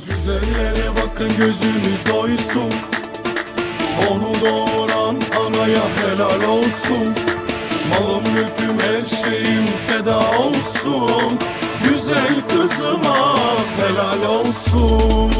Güzellere bakın gözünüz doysun. Onu doğuran anaya helal olsun. Malım mülküm her şeyim feda olsun. Güzel kızıma helal olsun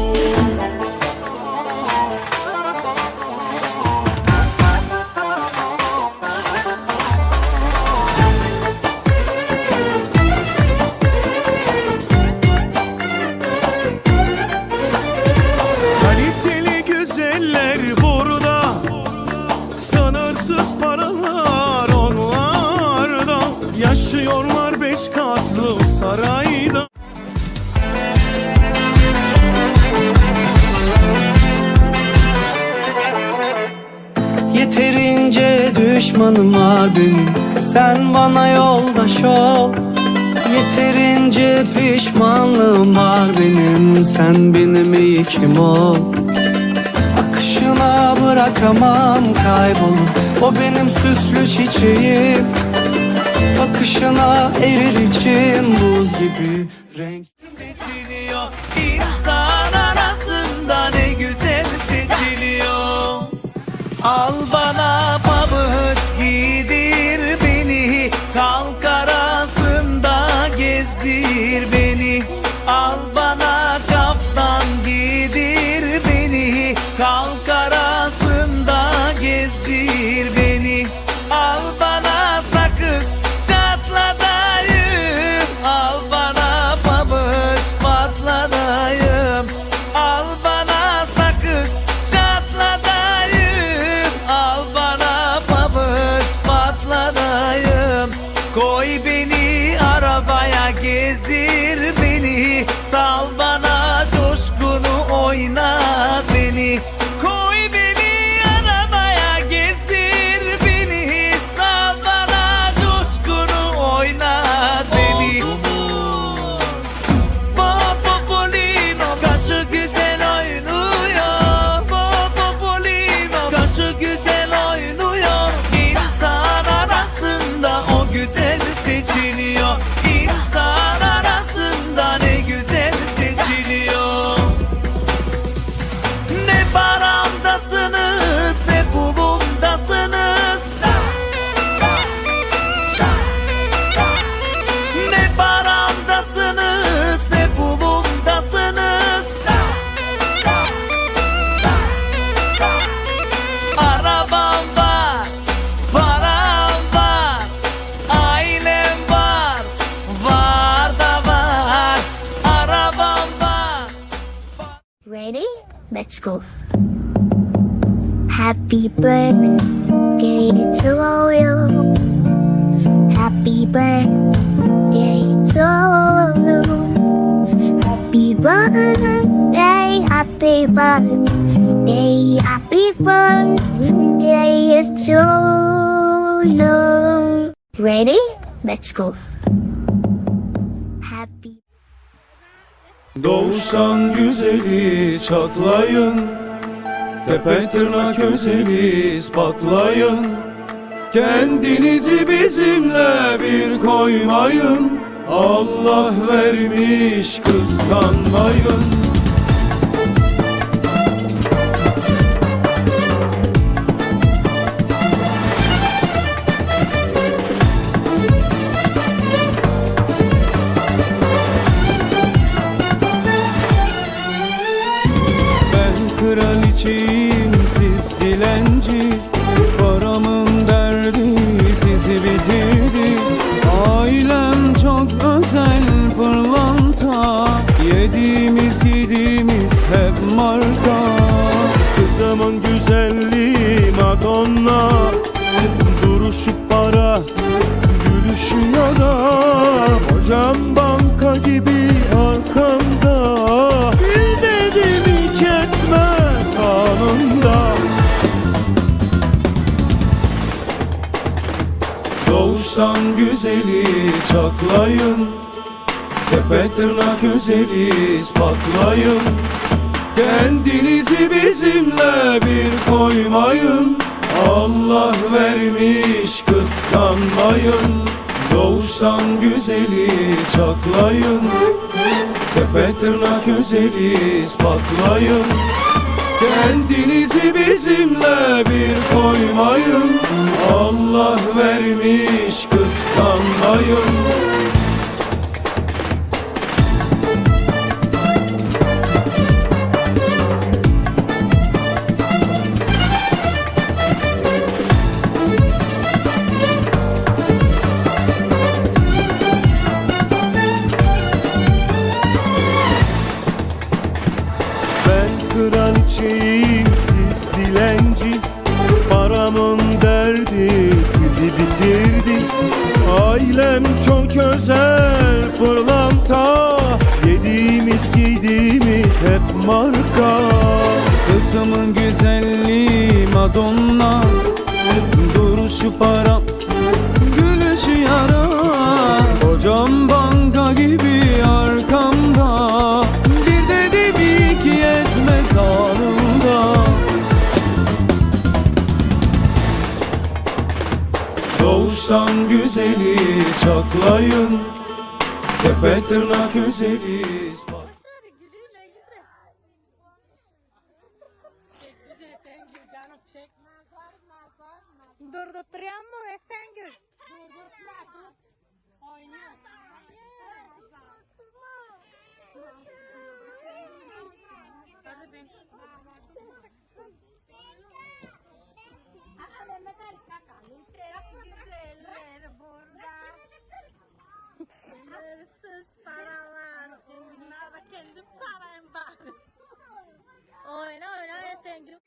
düşmanım var benim Sen bana yoldaş ol. Yeterince pişmanlığım var benim. Sen benim iyi kim ol. Akışına bırakamam kaybolup O benim süslü çiçeğim. Bakışına erir içim buz gibi Ready? Let's go. Happy birthday to you. Happy birthday to you. Happy birthday, happy birthday, happy birthday to you. Ready? Let's go. Happy Doğuştan güzeli çatlayın. Tepe tırnak özeli ispatlayın. Kendinizi bizimle bir koymayın. Allah vermiş kıskanmayın Gülüşü ya da Hocam banka gibi arkamda. Bil dedim hiç etmez anında. Doğuştan güzeli çatlayın. Tepe tırnak özeli ispatlayın. Kendinizi bizimle bir koymayın. Allah vermiş kıskanmayın Doğuştan güzeli çaklayın Tepe tırnak özeli ispatlayın Kendinizi bizimle bir koymayın. Allah vermiş kıskanmayın. Ailem çok özel pırlanta. Yediğimiz giydiğimiz hep marka. Kızımın güzelliği Madonna. Duruşu para Gülüşü yara. Kocam bana güzeli çatlayın. Tepe tırnak üzeriz. Kız paralar. Bunlar da kendim sarayım bari. Oyna oyna Esengül.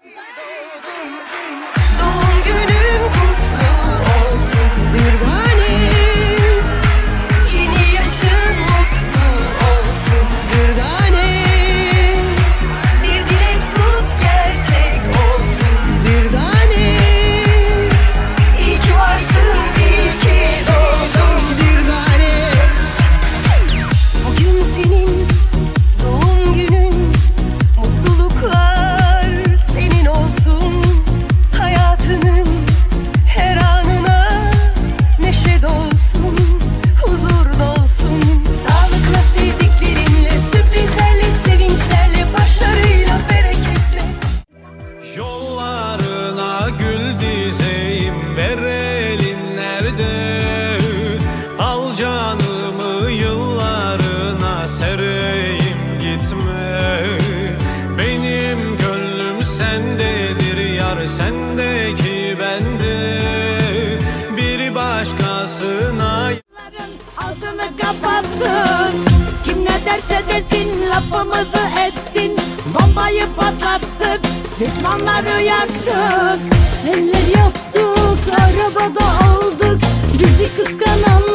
yaptın? Kim ne derse desin lafımızı etsin Bombayı patlattık düşmanları yaktık. Neler yaptık arabada aldık. Bizi kıskanan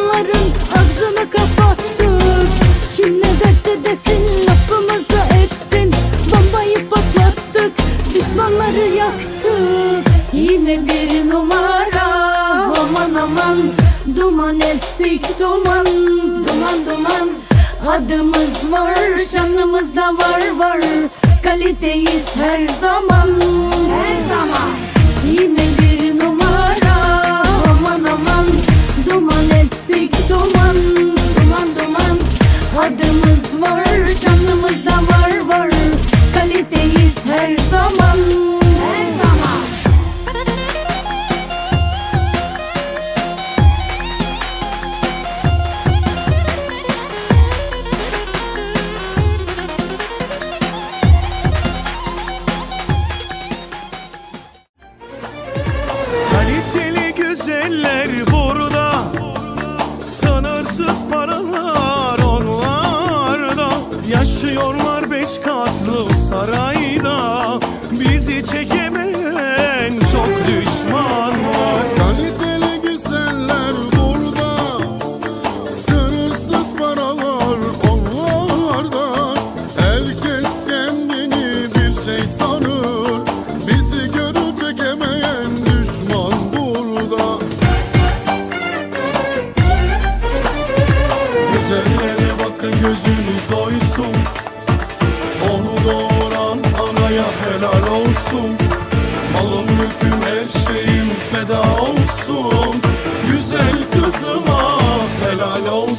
Adımız var, şanımız da var var. Kaliteyiz her zaman. Her zaman. Yine bir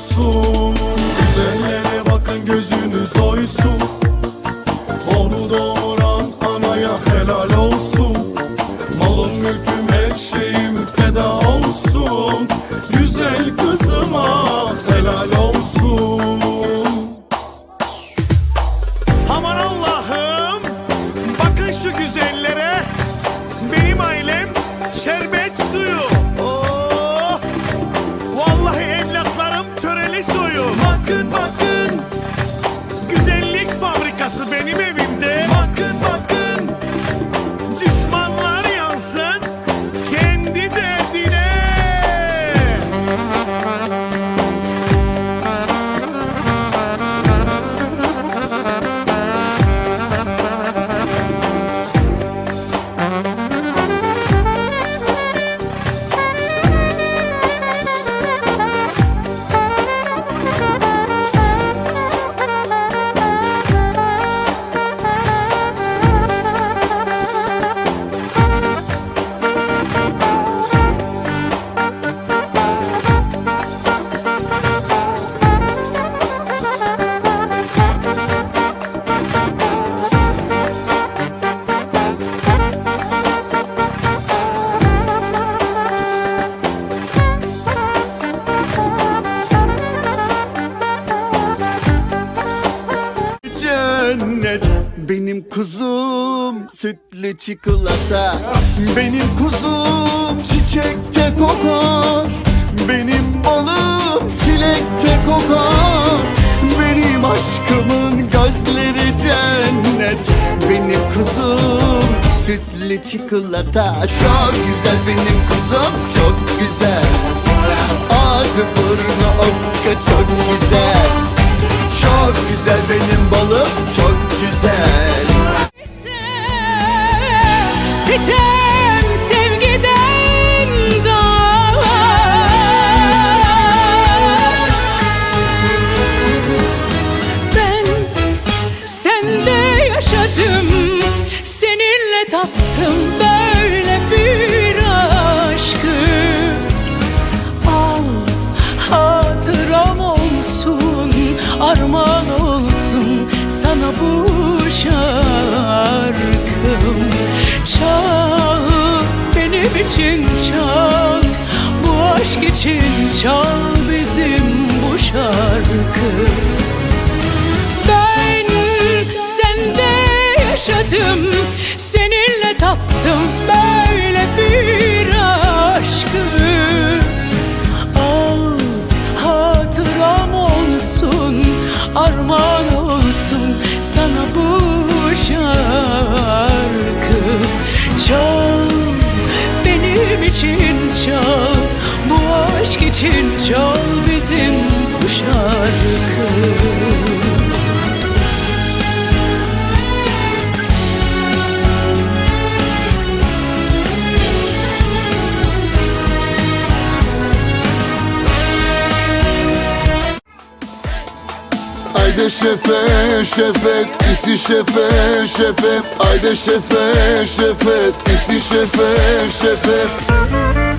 olsun Güzellere bakın gözünüz doysun çikolata. Benim kuzum çiçekte kokar. Benim balım çilekte kokar. Benim aşkımın gözleri cennet. Benim kuzum sütlü çikolata. Çok güzel benim kuzum çok güzel. Ağzı burnu okka çok güzel. Çok güzel benim balım çok güzel sana bu şarkım Çal benim için çal. Bu aşk için çal bizim bu şarkı şefe şefet isi şefe şefet Haydi şefe şefet isi şefe şefet